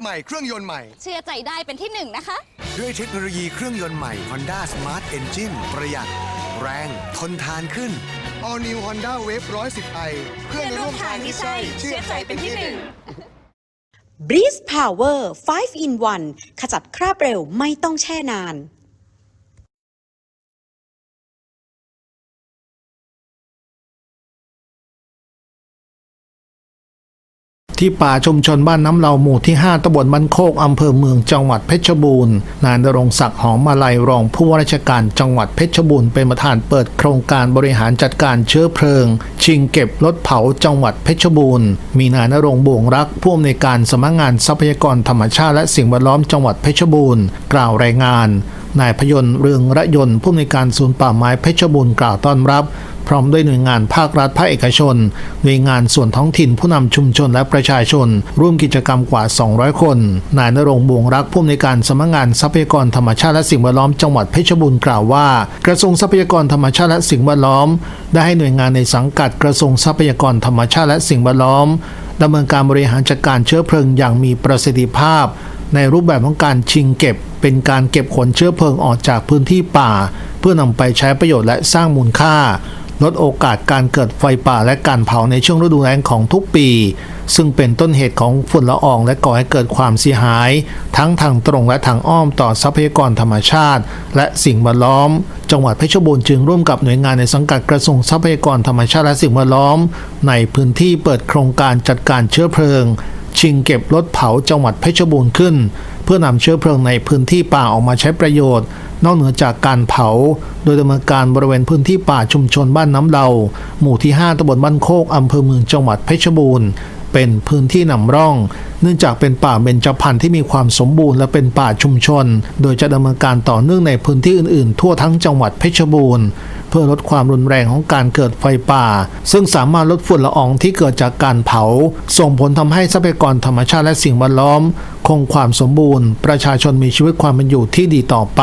ใหม่ เครื่องยนต์ใหม่ เชื่อใจได้เป็นที่หนึ่งนะคะ ด้วยเทคโนโลยีเครื่องยนต์ใหม่ Honda Smart Engine ประหยัด แรง ทนทานขึ้น All New Honda Wave 110i เพื่อนร่วมทางที่ใช่ เชื่อใจเป็นที่หนึ่ง Breeze Power 5 in 1 ขจัดคราบเร็วไม่ต้องแช่นาน ที่ป่าชุมชนบ้านน้ำเหลาหมู่ที่ 5ตำบลบ้านโคกอำเภอเมืองจังหวัดเพชรบูรณ์ นายนรงศักดิ์หอมมาลัยรองผู้ว่าราชการจังหวัดเพชรบูรณ์เป็นประธานเปิดโครงการบริหารจัดการเชื้อเพลิง ชิงเก็บรถเผาจังหวัดเพชรบูรณ์ มีนายนรงค์บวงรักผู้อำนวยการสำนักงานทรัพยากรธรรมชาติและสิ่งแวดล้อมจังหวัดเพชรบูรณ์กล่าวรายงานนายพยนต์เรืองระยนต์ผู้อำนวยการศูนย์ป่าไม้เพชรบูรณ์กล่าวต้อนรับ ร้อมด้วยหน่วยงานภาครัฐภาคเอกชน หน่วยงานส่วนท้องถิ่นผู้นำชุมชนและประชาชน ร่วมกิจกรรมกว่า 200 คน นายนรงบวงรักผู้อำนวยการสำนักงานทรัพยากรธรรมชาติและสิ่งแวดล้อมจังหวัดเพชรบูรณ์กล่าวว่า กระทรวงทรัพยากรธรรมชาติและสิ่งแวดล้อม ได้ให้หน่วยงานในสังกัดกระทรวงทรัพยากรธรรมชาติและสิ่งแวดล้อมดำเนินการบริหารจัดการเชื้อเพลิงอย่างมีประสิทธิภาพ ในรูปแบบของการชิงเก็บ เป็นการเก็บขนเชื้อเพลิงออกจากพื้นที่ป่า เพื่อนำไปใช้ประโยชน์และสร้างมูลค่า ลดโอกาสการเกิดไฟป่าและการเผาในช่วงฤดูแล้งของทุกปี ซึ่งเป็นต้นเหตุของฝุ่นละอองและก่อให้เกิดความเสียหาย ทั้งทางตรงและทางอ้อมต่อทรัพยากรธรรมชาติ และสิ่งแวดล้อม จังหวัดเพชรบูรณ์จึงร่วมกับหน่วยงานในสังกัดกระทรวงทรัพยากรธรรมชาติและสิ่งแวดล้อม ในพื้นที่เปิดโครงการจัดการเชื้อเพลิง ชิงเก็บรถเผาจังหวัดเพชรบูรณ์ขึ้น เพื่อนำเชื้อเพลิงในพื้นที่ป่าออกมาใช้ประโยชน์ นอกเหนือจากการเผา โดยดำเนินการบริเวณพื้นที่ป่าชุมชนบ้านน้ำเดาหมู่ที่ 5ตำบลบ้านโคกอำเภอเมืองจังหวัดเพชรบูรณ์ เป็นพื้นที่นำร่อง เนื่องจากเป็นป่าเบญจพรรณที่มีความสมบูรณ์และเป็นป่าชุมชน โดยจะดำเนินการต่อเนื่องในพื้นที่อื่นๆ ทั่วทั้งจังหวัดเพชรบูรณ์เพื่อลดความรุนแรงของการเกิดไฟป่า ซึ่งสามารถลดฝุ่นละอองที่เกิดจากการเผา ส่งผลทำให้ทรัพยากรธรรมชาติและสิ่งแวดล้อม คงความสมบูรณ์ ประชาชนมีชีวิตความเป็นอยู่ที่ดีต่อไป